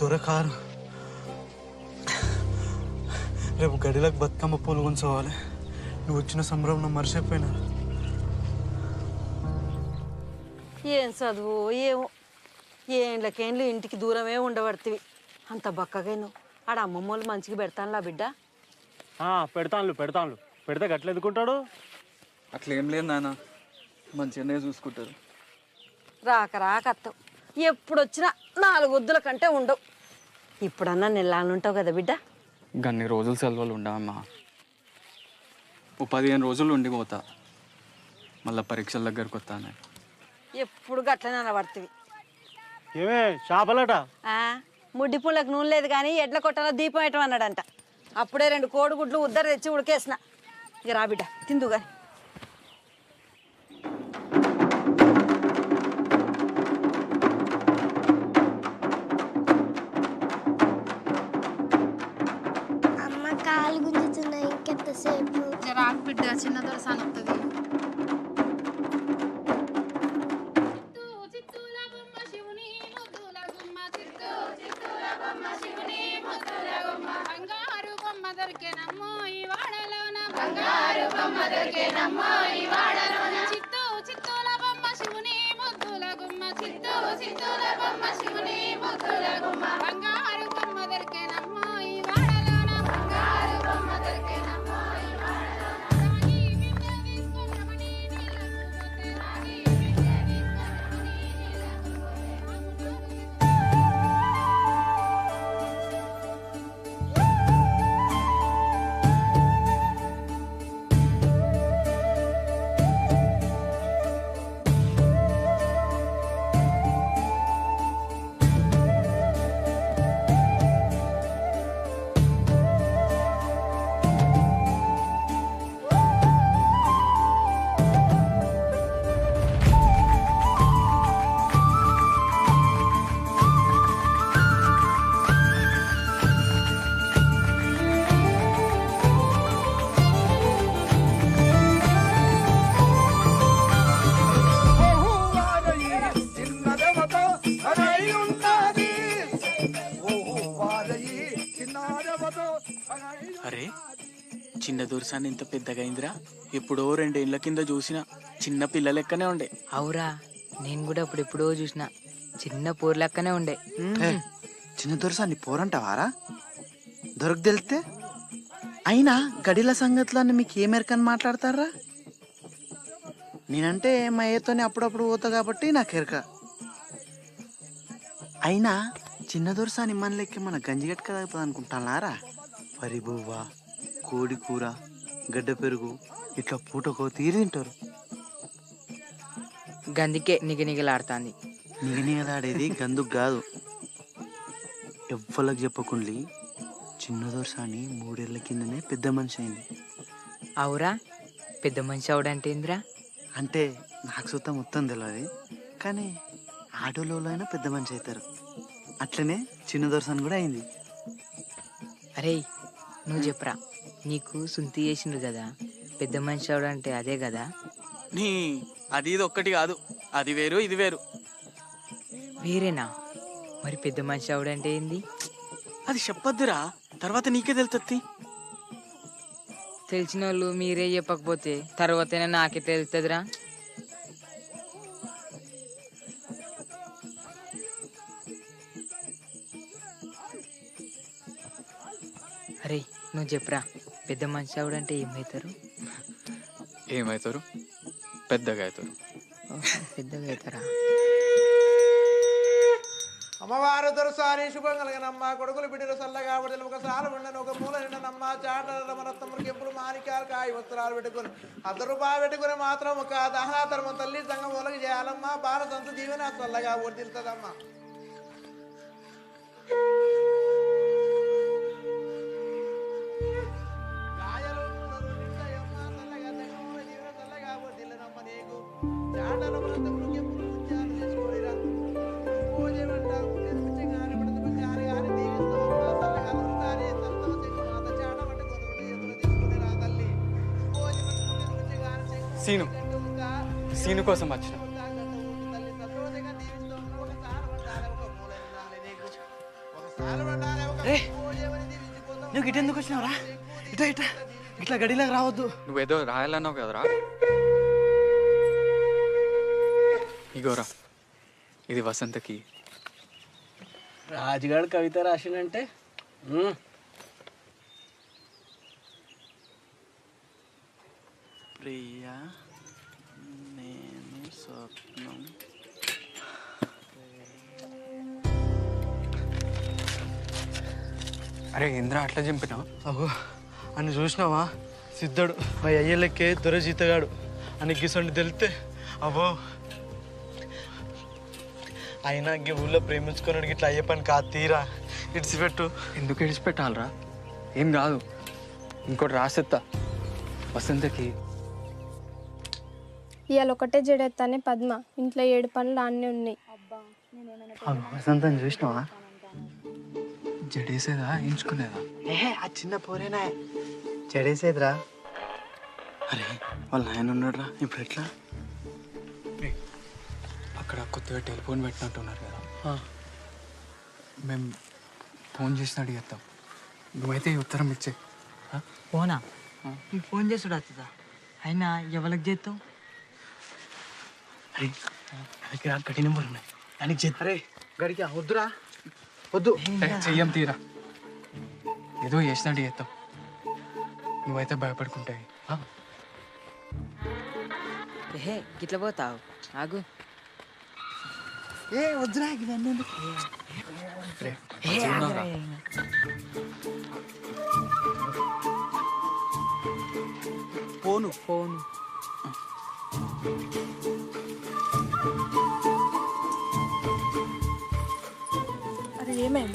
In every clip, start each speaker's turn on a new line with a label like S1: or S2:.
S1: దొరకారు. రేపు గడిలకు బతుకమ్మ పూలు ఉంచవాలి. నువ్వు వచ్చిన సంబరం మర్చిపోయినా.
S2: ఏం చదువు ఏమో. ఏండ్లకేండ్లు ఇంటికి దూరమే ఉండబడుతుంది అంత బక్కగాను ఆడ అమ్మమ్మ వాళ్ళు మంచిగా పెడతానులా బిడ్డ?
S3: పెడతాను పెడతాను పెడితే గట్ల ఎదుకుంటాడు
S4: అట్లా ఏం లేదు నాన్న మంచిగానే చూసుకుంటారు.
S2: రాక రాక అత్తవు. ఎప్పుడు వచ్చినా నాలుగు వద్దుల కంటే ఉండవు. ఇప్పుడన్నా నెల్లానుంటావు కదా బిడ్డ.
S4: గన్ని రోజులు సెలవులు ఉండవమ్మా ఓ పదిహేను రోజులు ఉండిపోతా మళ్ళీ పరీక్షల దగ్గరకు వస్తాను.
S2: ఎప్పుడు గట్లనే అనబడుతుంది
S3: ఏమే చేపలట?
S2: ముడ్డి పుల్లకు నూనె లేదు కానీ ఎడ్ల కొట్టాలో దీపం పెట్టం అన్నాడంట. అప్పుడే రెండు కోడిగుడ్లు ఉద్దరు తెచ్చి ఉడికేసిన. ఇక రా బిడ్డ
S5: చిన్న దొరసాని వస్తుంది బంగారు బొమ్మ దొరికేనమ్మో ఈ వాడలోన. బంగారు బొమ్మ దొరికేనమ్మో ఈ వాడలోన. చిత్తూ చిత్తూల బొమ్మ శివుని ముద్దుల గుమ్మ. చిత్తూ చిత్తూల బొమ్మ శివుని ముద్దుల గుమ్మ.
S6: అరే చిన్న దొరసాన్ని ఇంత పెద్దగా అయిందిరా ఎప్పుడో రెండేళ్ళ కింద చూసిన చిన్న పిల్ల లెక్కనే ఉండే.
S7: అవురా నేను కూడా అప్పుడు ఎప్పుడో చూసిన చిన్న పూర్ లెక్కనే ఉండే.
S1: చిన్న దొరసా నీ పోరంటావారా? దొరకు తెలితే అయినా గడిల సంగతులన్నీ మీకు ఏ మేరకని మాట్లాడతారా? నేనంటే మా ఏతోనే అప్పుడప్పుడు పోతా కాబట్టి నాకు ఎరక. అయినా చిన్న దొరసాని మన లెక్క మన గంజిగట్ కదా అనుకుంటానారా వరి బువ్వ కోడి కూర గడ్డ పెరుగు ఇట్లా పూటకో తీరి తింటారు.
S7: గందికే నిగనిగలాడుతాంది.
S1: నిగనిగలాడేది గందుకు కాదు. ఎవ్వలకు చెప్పకుండి చిన్న దొరసాని మూడేళ్ళ కిందనే పెద్ద మనిషి అయింది.
S7: అవురా? పెద్ద మనిషి అవడంటే ఏందిరా?
S1: అంటే నాకు సుత మొత్తం తెలియదు కానీ ఆటోలో అయినా పెద్ద మనిషి అవుతారు అట్లనే చిన్న దొరసాని కూడా అయింది.
S7: అరే నువ్వు చెప్పరా. నీకు సుంతి చేసిండ్రు కదా. పెద్ద మనిషి అవడంటే అదే కదా.
S6: నీ అది ఇది ఒక్కటి కాదు. అది వేరు ఇది వేరు.
S7: వేరేనా? మరి పెద్ద మనిషి అవడంటే ఏంది?
S6: అది చెప్పొద్దురా. తర్వాత నీకే తెలుతుంది
S7: తెలిసిన వాళ్ళు మీరే చెప్పకపోతే తర్వాతైనా నాకే తెలుస్తుందిరా నువ్వు చెప్పరా పెద్ద మనిషి అవడంటే ఏమవుతారు
S4: ఏమవుతారు పెద్దగా అవుతారు.
S7: పెద్దగా అవుతారా?
S8: అమ్మవారు దొరసారి శుభం కలిగినమ్మ కొడుకులు బిడ్డలు చల్లగా బిడ్డలు ఒక సాలు ఉండను ఒక మూల నిండనమ్మ చాటల రమరత్నములు కెంపులు మాణిక్యాలు కాయ వస్త్రాలు పెట్టుకుని అర్ధ రూపాయలు పెట్టుకుని మాత్రం ఒక దహనాతరమ తల్లి సంగం మూలకి చేయాలమ్మా బాల సంత దీవెన చల్లగా వర్దిల్తుందమ్మా
S4: సీను. సీను కోసం వచ్చిన.
S1: నువ్వు ఇటు ఎందుకు వచ్చినావురా? ఇటా ఇటా. ఇట్లా గడిలా రావద్దు.
S4: నువ్వేదో రాయాలన్నావు కదరా. ఇగోరా ఇది వసంతకి.
S1: రాజుగాడు కవిత రాసిందంటే
S6: ప్రియా నేను స్వప్నం.
S4: అరే ఇంద్ర అట్లా చంపినావు
S1: అబ్బో అని చూసినావా? సిద్ధుడు మా అయ్యలకే దొర జీతగాడు అని గిసండి తెలితే అబ్బో. అయినా గీ ఊళ్ళో ప్రేమించుకున్నాడు ఇట్లా అయ్యే పని కాదు తీరా. ఇడిచిపెట్టు.
S4: ఎందుకు విడిచిపెట్టాలరా ఏం కాదు. ఇంకోటి రాసేత్తా. వసంతకి
S9: ఇవాళ ఒకటే జడెత్తానే పద్మ. ఇంట్లో ఏడు పనులు అన్నీ ఉన్నాయి.
S1: వసంతం చూసినావా?
S4: జడేసేదా? ఎంచుకునేదా?
S1: ఏహే ఆ చిన్న పోరేనా? చెడేసేదిరా
S6: అరే వాళ్ళ నాయన ఉన్నాడురా. ఇప్పుడు ఎట్లా?
S4: అక్కడ కొత్తగా టెలిఫోన్ పెట్టినట్టున్నారు కదా. మేము ఫోన్ చేసి అడిగేస్తాం నువ్వైతే ఉత్తరం ఇచ్చే.
S7: ఫోనా? ఫోన్ చేసుడు వస్తుందా అయినా ఎవరికి చేస్తావు
S1: అరే దగ్గర గడి నెంబర్ ఉన్నాయి. దానికి చెప్ అరే గడికి వద్దురా. వద్దు.
S4: చెయ్యం తీరా. ఏదో చేసినట్టు చేస్తాం నువ్వైతే భయపడుకుంటాయి.
S7: ఏహే గిట్ల పోతావు. ఆగు.
S1: ఏ వద్దురా ఇవన్నీ ఎందుకు?
S7: ఏ,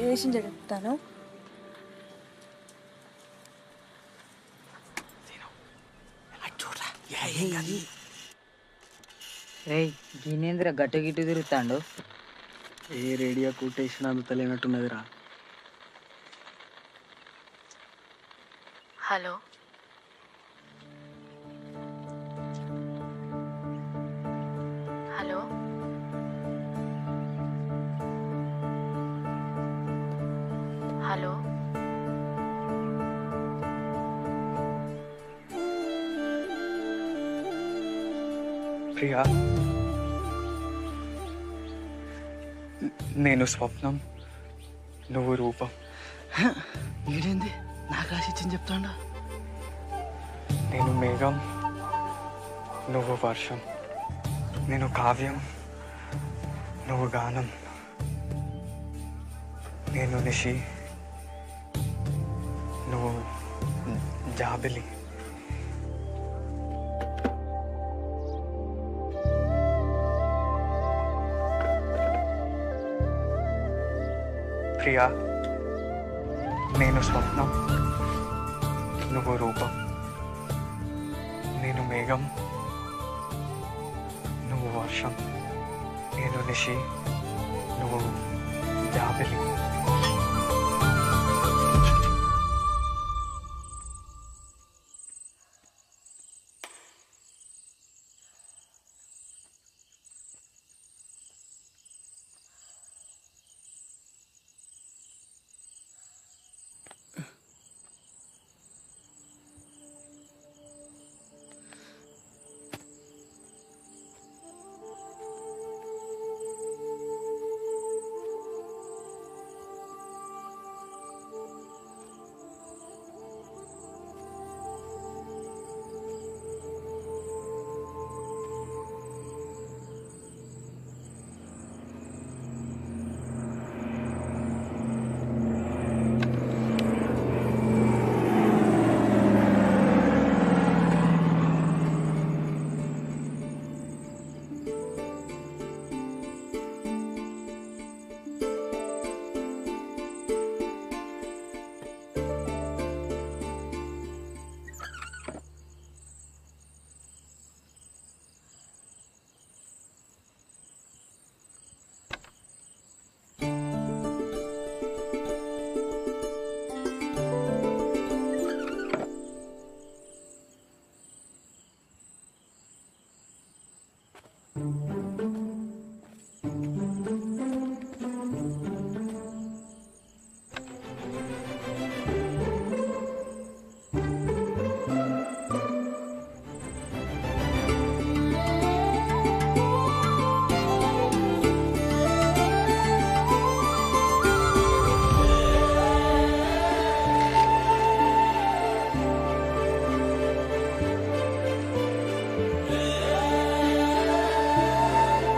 S9: వేసిన జడెత్తాను
S7: రేయ్ దీనేంద్ర గట్టు గిట్టు తిరుగుతాండు
S6: ఏ రేడియో కూటేషన్ అందుతలేనట్టున్నదిరా
S10: హలో హలో
S4: ప్రియా నేను స్వప్నం నువ్వు రూపం.
S1: ఈడేంది నాకు రాసిచ్చని చెప్తాడా?
S4: నేను మేఘం నువ్వు వర్షం. నేను కావ్యం నువ్వు గానం. నేను నిషి నువ్వు జాబిలి. ప్రియా నేను స్వప్నం నువ్వు రూపం నేను మేఘం నువ్వు వర్షం నేను నిషి నువ్వు జాబిలి.